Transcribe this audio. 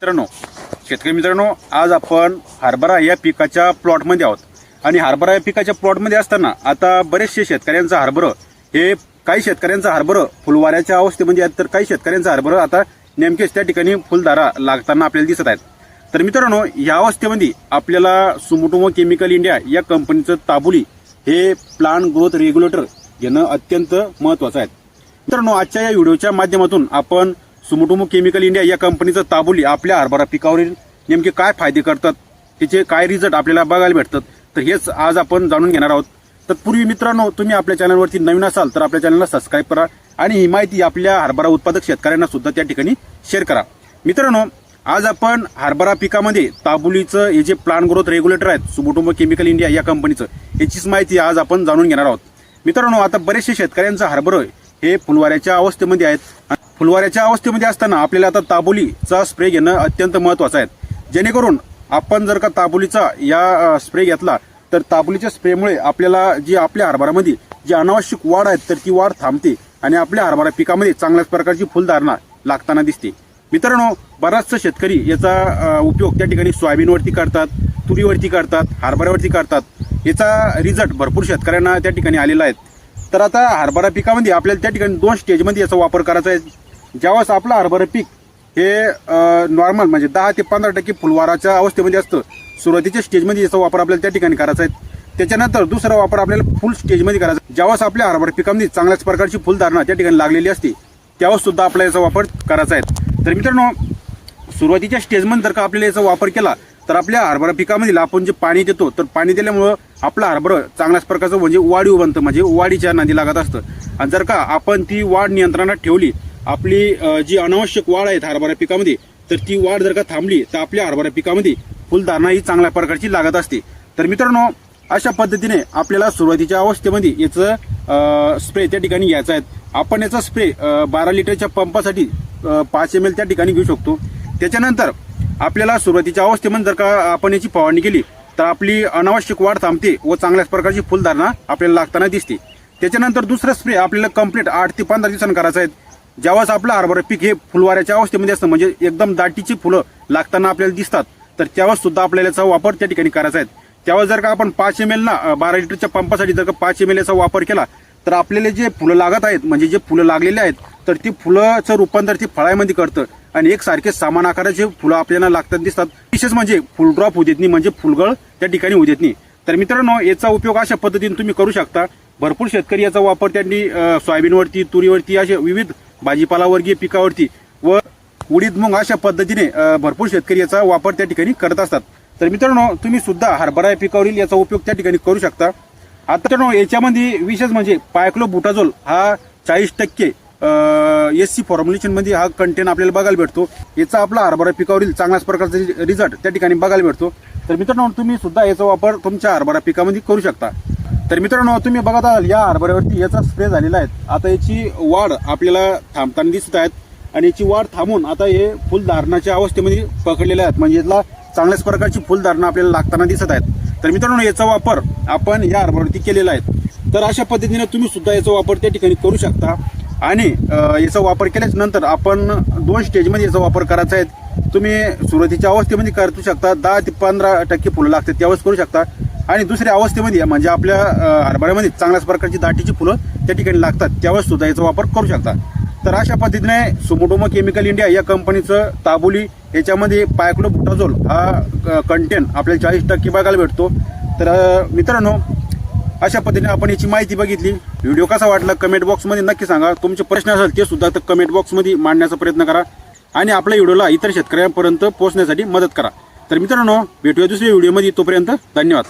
मित्रांनो शेतकरी मित्रांनो आज आपण हरभरा या पिकाच्या प्लॉटमध्ये आहोत. आणि हरभरा या पिकाच्या प्लॉटमध्ये असताना आता बरेचसे शेतकऱ्यांचं हरभरं हे काही शेतकऱ्यांचं हरभरं फुलवाऱ्याच्या अवस्थेमध्ये आहेत तर काही शेतकऱ्यांचं हरभरं आता नेमकेच त्या ठिकाणी फुलदारा लागताना आपल्याला दिसत आहेत. तर मित्रांनो या अवस्थेमध्ये आपल्याला सुमोटोमो केमिकल इंडिया या कंपनीचं ताबुली हे प्लांट ग्रोथ रेग्युलेटर घेणं अत्यंत महत्वाचं आहे. मित्रांनो आजच्या या व्हिडिओच्या माध्यमातून आपण सुमुटुमो केमिकल इंडिया या कंपनीचं ताबुली आपल्या हरभरा पिकावरील नेमके काय फायदे करतात त्याचे काय रिझल्ट आपल्याला बघायला भेटतात तर हेच आज आपण जाणून घेणार आहोत. तत्पूर्वी मित्रांनो तुम्ही आपल्या चॅनलवरती नवीन असाल तर आपल्या चॅनलला सबस्क्राईब करा आणि ही माहिती आपल्या हरभरा उत्पादक शेतकऱ्यांना सुद्धा त्या ठिकाणी शेअर करा. मित्रांनो आज आपण हरभरा पिकामध्ये ताबुलीचं हे जे प्लांट ग्रोथ रेग्युलेटर आहेत सुमुटुंब केमिकल इंडिया या कंपनीचं याचीच माहिती आज आपण जाणून घेणार आहोत. मित्रांनो आता बरेचसे शेतकऱ्यांचं हरभरं हे फुलवाऱ्याच्या अवस्थेमध्ये आहेत. फुलवाऱ्याच्या अवस्थेमध्ये असताना आपल्याला आता ताबोलीचा स्प्रे घेणं अत्यंत महत्वाचं आहे. जेणेकरून आपण जर का ताबोलीचा या स्प्रे घेतला तर ताबोलीच्या स्प्रेमुळे आपल्याला जी आपल्या हरभरामध्ये जी अनावश्यक वाढ आहेत तर ती वाढ थांबते आणि आपल्या हरभरा पिकामध्ये चांगल्याच प्रकारची फुलधारणा लागताना दिसते. मित्रांनो बराचसा शेतकरी याचा उपयोग त्या ठिकाणी सोयाबीनवरती करतात तुरीवरती करतात हरभऱ्यावरती करतात. याचा रिझल्ट भरपूर शेतकऱ्यांना त्या ठिकाणी आलेला आहे. तर आता हरभरा पिकामध्ये आपल्याला त्या ठिकाणी दोन स्टेजमध्ये याचा वापर करायचा आहे. ज्यावेळेस आपलं हरभरा पीक हे नॉर्मल म्हणजे दहा ते पंधरा टक्के फुलवाराच्या अवस्थेमध्ये असतं सुरुवातीच्या स्टेजमध्ये याचा वापर आपल्याला त्या ठिकाणी करायचा आहे. त्याच्यानंतर दुसरा वापर आपल्याला फुल स्टेजमध्ये करायचा ज्यावेळेस आपल्या हरभरा पिकामध्ये चांगल्याच प्रकारची फुलधारणा त्या ठिकाणी लागलेली असते त्यावेळेस सुद्धा आपल्याला याचा वापर करायचा आहे. तर मित्रांनो सुरुवातीच्या स्टेजमध्ये जर का आपल्याला याचा वापर केला तर आपल्या हरभरा पिकामधील आपण जे पाणी देतो. तर पाणी दिल्यामुळं आपलं हरभरं चांगल्याच प्रकारचं म्हणजे वाढीव बनतं म्हणजे वाढीच्या नादी लागत असतं. आणि जर का आपण ती वाढ नियंत्रणात ठेवली आपली जी अनावश्यक वाढ आहेत हरभरा पिकामध्ये तर ती वाढ जर का थांबली तर आपल्या हरभरा पिकामध्ये फुलधारणा ही चांगल्या प्रकारची लागत असते. तर मित्रांनो अशा पद्धतीने आपल्याला सुरुवातीच्या अवस्थेमध्ये याचं स्प्रे त्या ठिकाणी घ्यायचा आहे. आपण याचा स्प्रे बारा लिटरच्या पंपासाठी पाच एम एल त्या ठिकाणी घेऊ शकतो. त्याच्यानंतर आपल्याला सुरुवातीच्या अवस्थेमध्ये जर का आपण याची फवारणी केली तर आपली अनावश्यक वाढ थांबते व चांगल्याच प्रकारची फुलधारणा आपल्याला लागताना दिसते. त्याच्यानंतर दुसरा स्प्रे आपल्याला कंप्लीट आठ ते पंधरा दिवसांनी करायचा आहे. ज्यावेळेस आपलं हरभरा पीक हे फुलवाऱ्याच्या अवस्थेमध्ये असतं म्हणजे एकदम दाटीची फुलं लागताना आपल्याला दिसतात तर त्यावेळेस सुद्धा आपल्याला याचा वापर त्या ठिकाणी करायचा आहे. त्यावेळेस जर का आपण पाच एम एल ना बारा लिटरच्या पंपासाठी जर का पाच एम एल याचा वापर केला तर आपल्याला जे फुलं लागत आहेत म्हणजे जे फुलं लागलेले आहेत तर ती फुलाचं रूपांतर ती फळामध्ये करतं. आणि एक सारखे समान आकाराचे फुलं आपल्याला लागतात दिसतात विशेष म्हणजे फुल ड्रॉप होऊ देत नाही म्हणजे फुलगळ त्या ठिकाणी होऊ देत नाही. तर मित्रांनो याचा उपयोग अशा पद्धतीने तुम्ही करू शकता. भरपूर शेतकरी याचा वापर त्यांनी सोयाबीनवरती तुरीवरती असे विविध भाजीपाला वर्गीय पिकावरती व उडीद मूग अशा पद्धतीने भरपूर शेतकरी याचा वापर त्या ठिकाणी करत असतात. तर मित्रांनो तुम्ही सुद्धा हरभरा या पिकावरील याचा उपयोग त्या ठिकाणी करू शकता. आता मित्रांनो याच्यामध्ये विशेष म्हणजे पायक्लो बुटाझोल हा चाळीस टक्के एस सी फॉर्म्युलेशनमध्ये हा कंटेन आपल्याला बघायला भेटतो. याचा आपला हरभरा पिकावरील चांगल्याच प्रकारचा रिझल्ट त्या ठिकाणी बघायला भेटतो. तर मित्रांनो तुम्ही सुद्धा याचा वापर तुमच्या हरभरा पिकामध्ये करू शकता. तर मित्रांनो तुम्ही बघत आहात या हरभऱ्यावरती याचा स्प्रे झालेला आहे. आता याची वाढ आपल्याला थांबताना दिसत आहेत आणि याची वाढ थांबून आता हे फुलधारणाच्या अवस्थेमध्ये पकडलेल्या आहेत. म्हणजे याला चांगल्याच प्रकारची फुलधारणा आपल्याला लागताना दिसत आहेत. तर मित्रांनो याचा वापर आपण या हरभऱ्यावरती केलेला आहे. तर अशा पद्धतीने तुम्ही सुद्धा याचा वापर त्या ठिकाणी करू शकता. आणि याचा वापर केल्याच नंतर आपण दोन स्टेजमध्ये याचा वापर करायचा आहे. तुम्ही सुरुवातीच्या अवस्थेमध्ये करू शकता. दहा ते पंधरा टक्के फुलं लागतात त्यावेळेस करू शकता. आणि दुसऱ्या अवस्थेमध्ये म्हणजे आपल्या हरभऱ्यामध्ये चांगल्याच प्रकारची दाटीची फुलं त्या ठिकाणी लागतात. त्यावेळेस सुद्धा याचा वापर करू शकता. तर अशा पद्धतीने सुमोटोमो केमिकल इंडिया या कंपनीचं ताबोली याच्यामध्ये पायक्लो बुटाझोल हा कंटेन आपल्याला चाळीस टक्के बघायला भेटतो. तर मित्रांनो अशा पद्धतीने आपण याची माहिती बघितली. व्हिडिओ कसा वाटला कमेंट बॉक्समध्ये नक्की सांगा. तुमचे प्रश्न असेल ते सुद्धा तर कमेंट बॉक्समध्ये मांडण्याचा प्रयत्न करा. आणि आपल्या व्हिडिओला इतर शेतकऱ्यांपर्यंत पोहोचण्यासाठी मदत करा. तर मित्रांनो भेटूया दुसऱ्या व्हिडिओमध्ये. तोपर्यंत धन्यवाद.